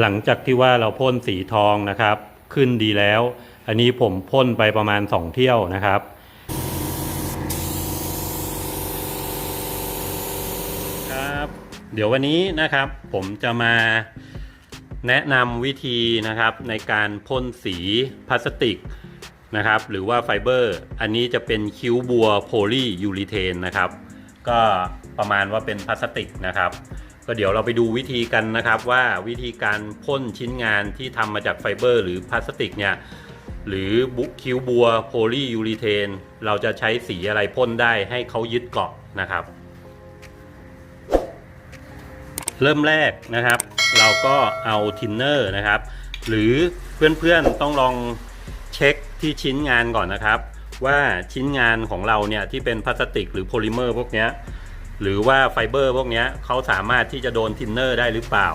หลังจากที่ว่าเราพ่นสีทองนะครับ ขึ้นดีแล้ว อันนี้ผมพ่นไปประมาณ 2 เที่ยวนะครับครับ เดี๋ยววันนี้นะครับผมจะมาแนะนำวิธีนะครับในการพ่นสีพลาสติกนะครับ หรือว่าไฟเบอร์ อันนี้จะเป็นคิ้วบัวโพลียูริเทนนะครับ ก็ประมาณว่าเป็นพลาสติกนะครับ ก็เดี๋ยวเราไปดูวิธีกันนะครับว่าวิธีการพ่นชิ้นงานที่ทำมาจากไฟเบอร์ หรือพลาสติกเนี่ยหรือบุคิวบัวโพลียูริเทน เราจะใช้สีอะไรพ่นได้ให้เขายึดเกาะนะครับ เริ่มแรกนะครับ เราก็เอาทินเนอร์นะครับ หรือเพื่อนๆต้องลองเช็คที่ชิ้นงานก่อนนะครับ ว่าชิ้นงานของเราเนี่ยที่เป็นพลาสติกหรือโพลิเมอร์พวกเนี้ย หรือว่าไฟเบอร์พวกนี้เขาสามารถที่จะโดนทินเนอร์ได้หรือเปล่า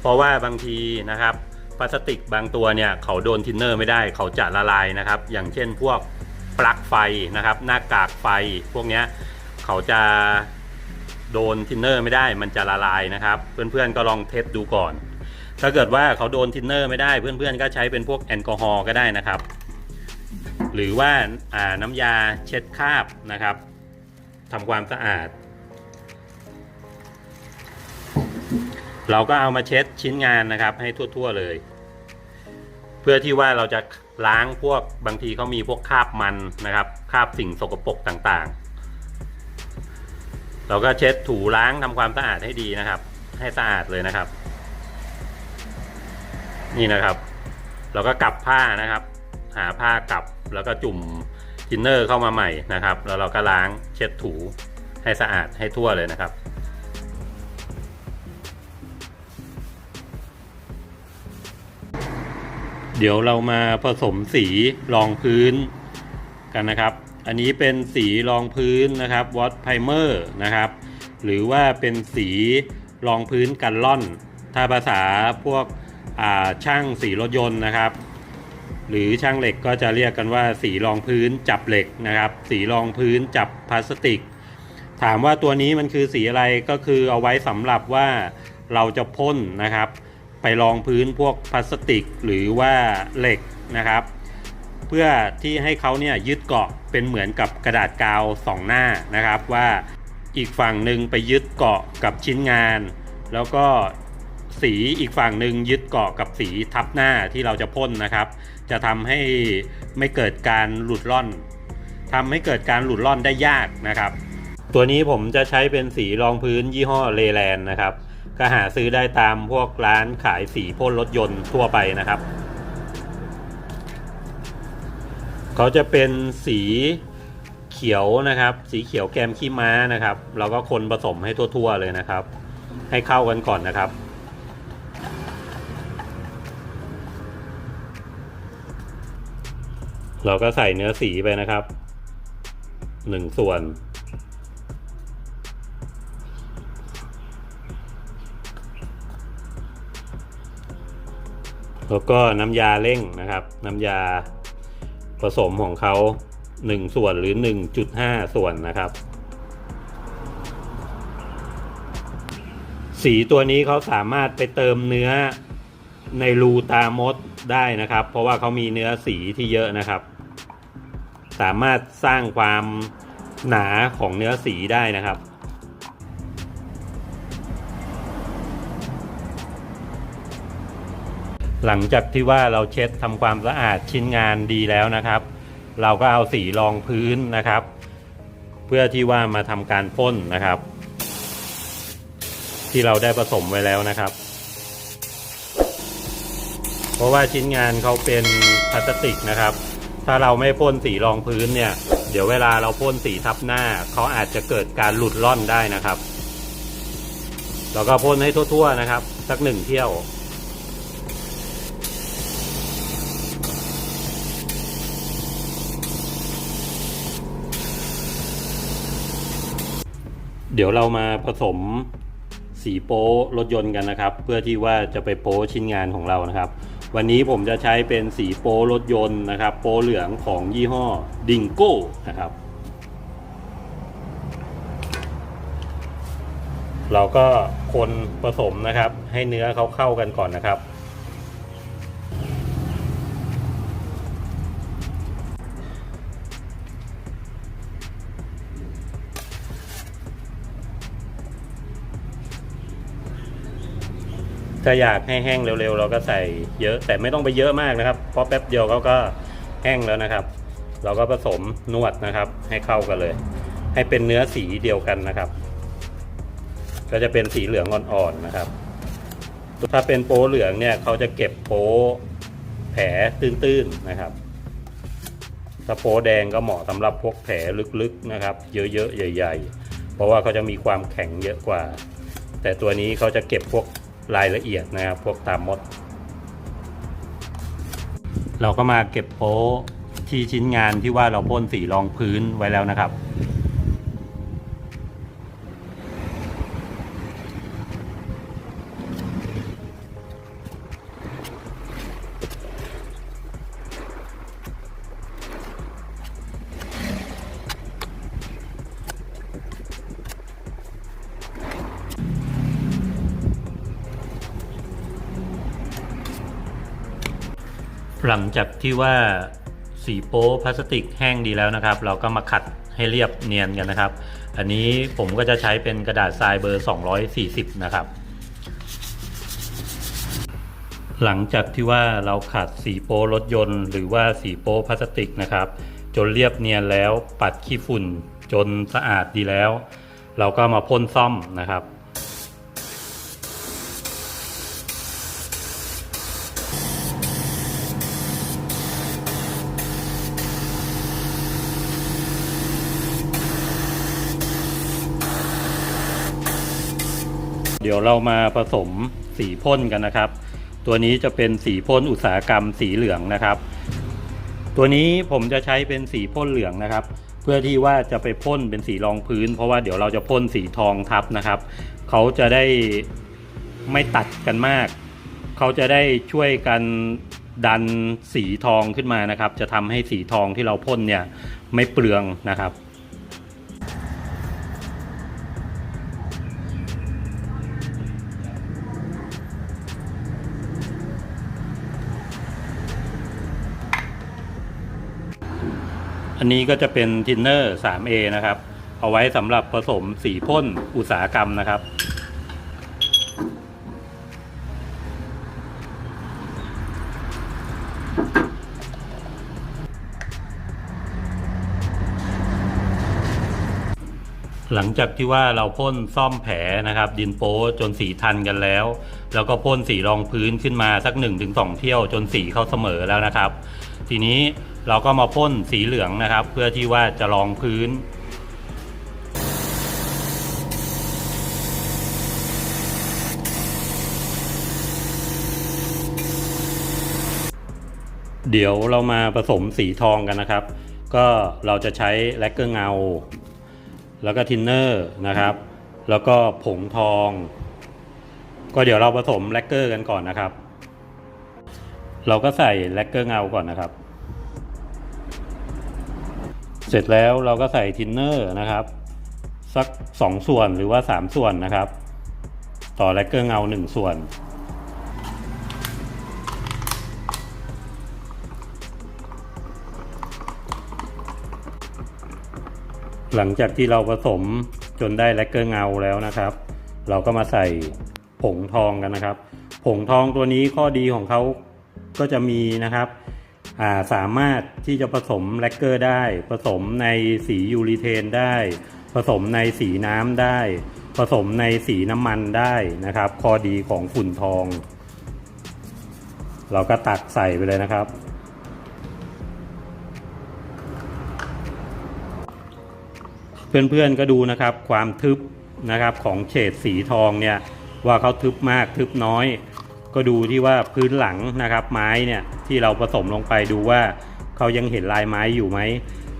เพราะว่าบางทีนะครับพลาสติกบางตัวเนี่ยเขาโดนทินเนอร์ไม่ได้เขาจะละลายนะครับ อย่างเช่นพวกปลั๊กไฟนะครับ หน้ากากไฟพวกนี้เขาจะโดนทินเนอร์ไม่ได้มันจะละลายนะครับ เพื่อนๆก็ลองเทสดูก่อน ถ้าเกิดว่าเขาโดนทินเนอร์ไม่ได้เพื่อนๆก็ใช้เป็นพวกแอลกอฮอล์ก็ได้นะครับ หรือว่าอ่าน้ำยาเช็ดคราบนะครับทำความสะอาด เราก็เอามาเช็ดชิ้นงานนะครับ ให้ทั่วๆเลย เพื่อที่ว่าเราจะล้างพวกบางทีเขามีพวกคราบมันนะครับคราบสิ่งสกปรกต่างๆ เราก็เช็ดถูล้างทำความสะอาดให้ดีนะครับ ให้สะอาดเลยนะครับ นี่นะครับ เราก็กลับผ้านะครับ หาผ้ากลับแล้วก็จุ่มทินเนอร์เข้ามาใหม่นะครับ แล้วเราก็ล้างเช็ดถูให้สะอาดให้ทั่วเลยนะครับ เดี๋ยวเรามาผสมสีรองพื้นกันนะครับ อันนี้เป็นสีรองพื้นนะครับวอตไพเมอร์นะครับ หรือว่าเป็นสีรองพื้นกันล่อน ถ้าภาษาพวกช่างสีรถยนต์นะครับ หรือช่างเหล็กก็จะเรียกกันว่าสีรองพื้นจับเหล็กนะครับ สีรองพื้นจับพลาสติก ถามว่าตัวนี้มันคือสีอะไรก็คือเอาไว้สำหรับว่าเราจะพ่นนะครับ ไปรองพื้นพวกพลาสติกหรือว่าเหล็กนะครับ เพื่อที่ให้เขาเนี่ยยึดเกาะเป็นเหมือนกับกระดาษกาวสองหน้านะครับ ว่าอีกฝั่งหนึ่งไปยึดเกาะกับชิ้นงาน แล้วก็สีอีกฝั่งหนึ่งยึดเกาะกับสีทับหน้าที่เราจะพ่นนะครับ จะทำให้ไม่เกิดการหลุดร่อนทำให้เกิดการหลุดร่อนได้ยากนะครับ ตัวนี้ผมจะใช้เป็นสีรองพื้นยี่ห้อเลแลนนะครับ ก็หาซื้อได้ตามพวกร้านขายสีพ่นรถยนต์ทั่วไปนะครับ เขาจะเป็นสีเขียวนะครับ สีเขียวแกมขี้ม้านะครับเราก็คนผสมให้ทั่วๆเลยนะครับ ให้เข้ากันก่อนนะครับเราก็ใส่เนื้อสีไปนะครับหนึ่งส่วน แล้วก็น้ำยาเร่งนะครับ น้ำยาผสมของเขา 1 ส่วนหรือ 1.5 ส่วนนะครับ สีตัวนี้เขาสามารถไปเติมเนื้อในรูตามดได้นะครับ เพราะว่าเขามีเนื้อสีที่เยอะนะครับ สามารถสร้างความหนาของเนื้อสีได้นะครับ หลังจากที่ว่าเราเช็ดทำความสะอาดชิ้นงานดีแล้วนะครับ เราก็เอาสีรองพื้นนะครับ เพื่อที่ว่ามาทำการพ่นนะครับ ที่เราได้ผสมไว้แล้วนะครับ เพราะว่าชิ้นงานเขาเป็นพลาสติกนะครับ ถ้าเราไม่พ่นสีรองพื้นเนี่ย เดี๋ยวเวลาเราพ่นสีทับหน้าเขาอาจจะเกิดการหลุดล่อนได้นะครับเราก็พ่นให้ทั่วๆนะครับ สักหนึ่งเที่ยว เดี๋ยวเรามาผสมสีโป๊รถยนต์กันนะครับ เพื่อที่ว่าจะไปโป๊ชิ้นงานของเรานะครับ วันนี้ผมจะใช้เป็นสีโป๊รถยนต์นะครับ โป๊เหลืองของยี่ห้อดิงโก้นะครับ เราก็คนผสมนะครับ ให้เนื้อเขาเข้ากันก่อนนะครับ ถ้าอยากให้แห้งเร็วๆ เราก็ใส่เยอะแต่ไม่ต้องไปเยอะมากนะครับ เพราะแป๊บเดียวเขาก็แห้งแล้วนะครับ เราก็ผสมนวดนะครับ ให้เข้ากันเลย ให้เป็นเนื้อสีเดียวกันนะครับ ก็จะเป็นสีเหลืองอ่อนๆนะครับ ถ้าเป็นโป๊เหลืองเนี่ยเขาจะเก็บโป๊แผลตื้นๆนะครับถ้าโป๊แดงก็เหมาะสำหรับพวกแผลลึกๆนะครับ เยอะๆใหญ่ ๆ เพราะว่าเขาจะมีความแข็งเยอะกว่า แต่ตัวนี้เขาจะเก็บพวก รายละเอียดนะครับ พวกตามมด เราก็มาเก็บโป๊ที่ชิ้นงานที่ว่าเราพ่นสีรองพื้นไว้แล้วนะครับ หลังจากที่ว่าสีโป๊พลาสติกแห้งดีแล้วนะครับ เราก็มาขัดให้เรียบเนียนกันนะครับ อันนี้ผมก็จะใช้เป็นกระดาษทรายเบอร์ 240 นะครับ หลังจากที่ว่าเราขัดสีโป๊รถยนต์ หรือว่าสีโป๊พลาสติกนะครับ จนเรียบเนียนแล้วปัดขี้ฝุ่นจนสะอาดดีแล้ว เราก็มาพ่นซ่อมนะครับ เดี๋ยวเรามาผสมสีพ่นกันนะครับ ตัวนี้จะเป็นสีพ่นอุตสาหกรรมสีเหลืองนะครับ ตัวนี้ผมจะใช้เป็นสีพ่นเหลืองนะครับ เพื่อที่ว่าจะไปพ่นเป็นสีรองพื้น เพราะว่าเดี๋ยวเราจะพ่นสีทองทับนะครับ เขาจะได้ไม่ตัดกันมาก เขาจะได้ช่วยกันดันสีทองขึ้นมานะครับ จะทำให้สีทองที่เราพ่นเนี่ยไม่เปลืองนะครับ อันนี้ก็จะเป็นทินเนอร์ 3A นะครับ เอาไว้สำหรับผสมสีพ่นอุตสาหกรรมนะครับ หลังจากที่ว่าเราพ่นซ่อมแผลนะครับ ดินโป๊จนสีทันกันแล้ว แล้วก็พ่นสีรองพื้นขึ้นมาสัก1นถึงสเที่ยวจนสีเข้าเสมอแล้วนะครับ ทีนี้เราก็มาพ่นสีเหลืองนะครับ เพื่อที่ว่าจะรองพื้นเดี๋ยวเรามาผสมสีทองกันนะครับ ก็เราจะใช้แลกเกอร์เงา แล้วก็ทินเนอร์นะครับ แล้วก็ผงทอง ก็เดี๋ยวเราผสมแลกเกอร์กันก่อนนะครับ เราก็ใส่แลกเกอร์เงาก่อนนะครับ เสร็จแล้วเราก็ใส่ทินเนอร์นะครับ สัก 2 ส่วนหรือว่า 3 ส่วนนะครับ ต่อแลกเกอร์เงา 1 ส่วน หลังจากที่เราผสมจนได้แลกเกอร์เงาแล้วนะครับ เราก็มาใส่ผงทองกันนะครับ ผงทองตัวนี้ข้อดีของเขาก็จะมีนะครับ สามารถที่จะผสมแลกเกอร์ได้ ผสมในสียูริเทนได้ ผสมในสีน้ำได้ ผสมในสีน้ำมันได้นะครับข้อดีของฝุ่นทอง เราก็ตักใส่ไปเลยนะครับเพื่อนๆก็ดูนะครับความทึบนะครับของเฉดสีทองเนี่ยว่าเขาทึบมากทึบน้อย ก็ดูที่ว่าพื้นหลังนะครับไม้เนี่ยที่เราผสมลงไปดูว่าเขายังเห็นลายไม้อยู่ไหม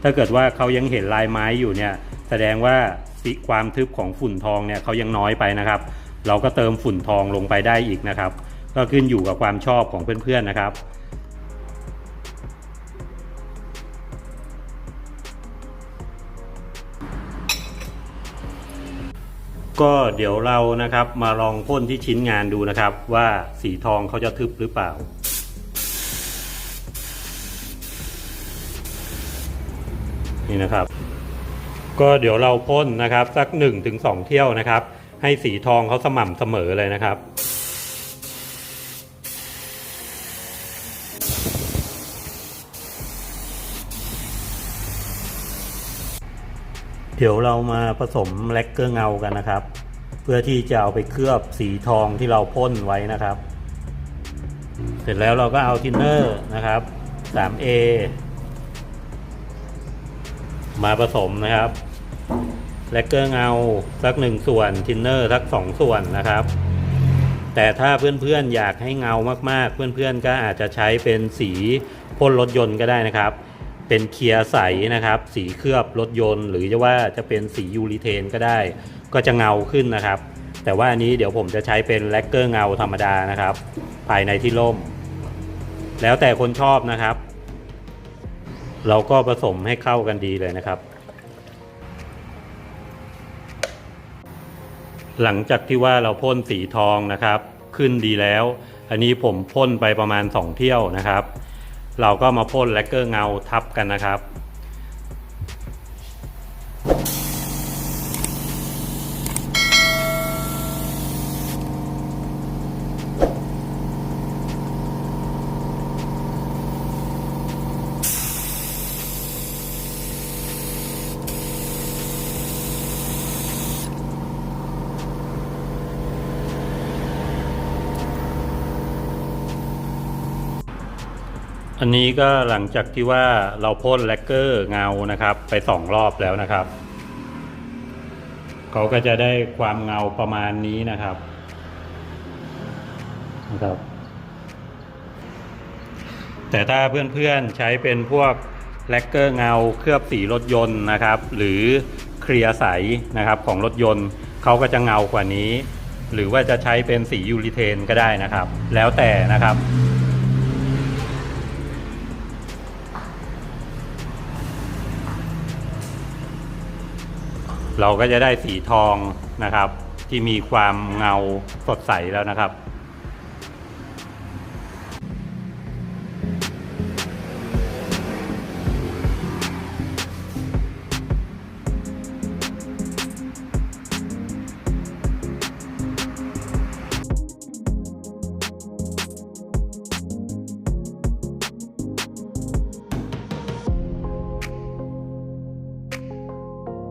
ถ้าเกิดว่าเขายังเห็นลายไม้อยู่เนี่ยแสดงว่าสีความทึบของฝุ่นทองเนี่ยเขายังน้อยไปนะครับ เราก็เติมฝุ่นทองลงไปได้อีกนะครับ ก็ขึ้นอยู่กับความชอบของเพื่อนๆนะครับ ก็เดี๋ยวเรานะครับมาลองพ่นที่ชิ้นงานดูนะครับ ว่าสีทองเขาจะทึบหรือเปล่า นี่นะครับ ก็เดี๋ยวเราพ่นนะครับ สัก 1-2ถึงเที่ยวนะครับ ให้สีทองเขาสม่ำเสมอเลยนะครับ ดี๋ยวเรามาผสมแลกเกอร์เงากันนะครับ เพื่อที่จะเอาไปเคลือบสีทองที่เราพ่นไว้นะครับ เสร็จแล้วเราก็เอาทินเนอร์นะครับ 3A มาผสมนะครับแลกเกอร์เงาสักหนึ่งส่วนทินเนอร์สักสองส่วนนะครับ แต่ถ้าเพื่อนๆอยากให้เงามากๆ เพื่อนๆก็อาจจะใช้เป็นสีพ่นรถยนต์ก็ได้นะครับ เป็นเคลียร์ใสนะครับ สีเคลือบรถยนต์ หรือจะว่าจะเป็นสียูริเทนก็ได้ ก็จะเงาขึ้นนะครับ แต่ว่าอันนี้เดี๋ยวผมจะใช้เป็นแลกเกอร์เงาธรรมดานะครับ ภายในที่ร่ม แล้วแต่คนชอบนะครับ เราก็ผสมให้เข้ากันดีเลยนะครับ หลังจากที่ว่าเราพ่นสีทองนะครับ ขึ้นดีแล้ว อันนี้ผมพ่นไปประมาณ 2 เที่ยวนะครับ เราก็มาพ่นแลกเกอร์เงาทับกันนะครับ อันนี้ก็หลังจากที่ว่าเราพ่นแลกเกอร์เงานะครับ ไปสองรอบแล้วนะครับ เขาก็จะได้ความเงาประมาณนี้นะครับนะครับ แต่ถ้าเพื่อนๆใช้เป็นพวกแลกเกอร์เงาเคลือบสีรถยนต์นะครับ หรือเคลียร์ใสนะครับของรถยนต์เขาก็จะเงากว่านี้ หรือว่าจะใช้เป็นสียูริเทนก็ได้นะครับ แล้วแต่นะครับ เราก็จะได้สีทองนะครับ ที่มีความเงาสดใสแล้วนะครับ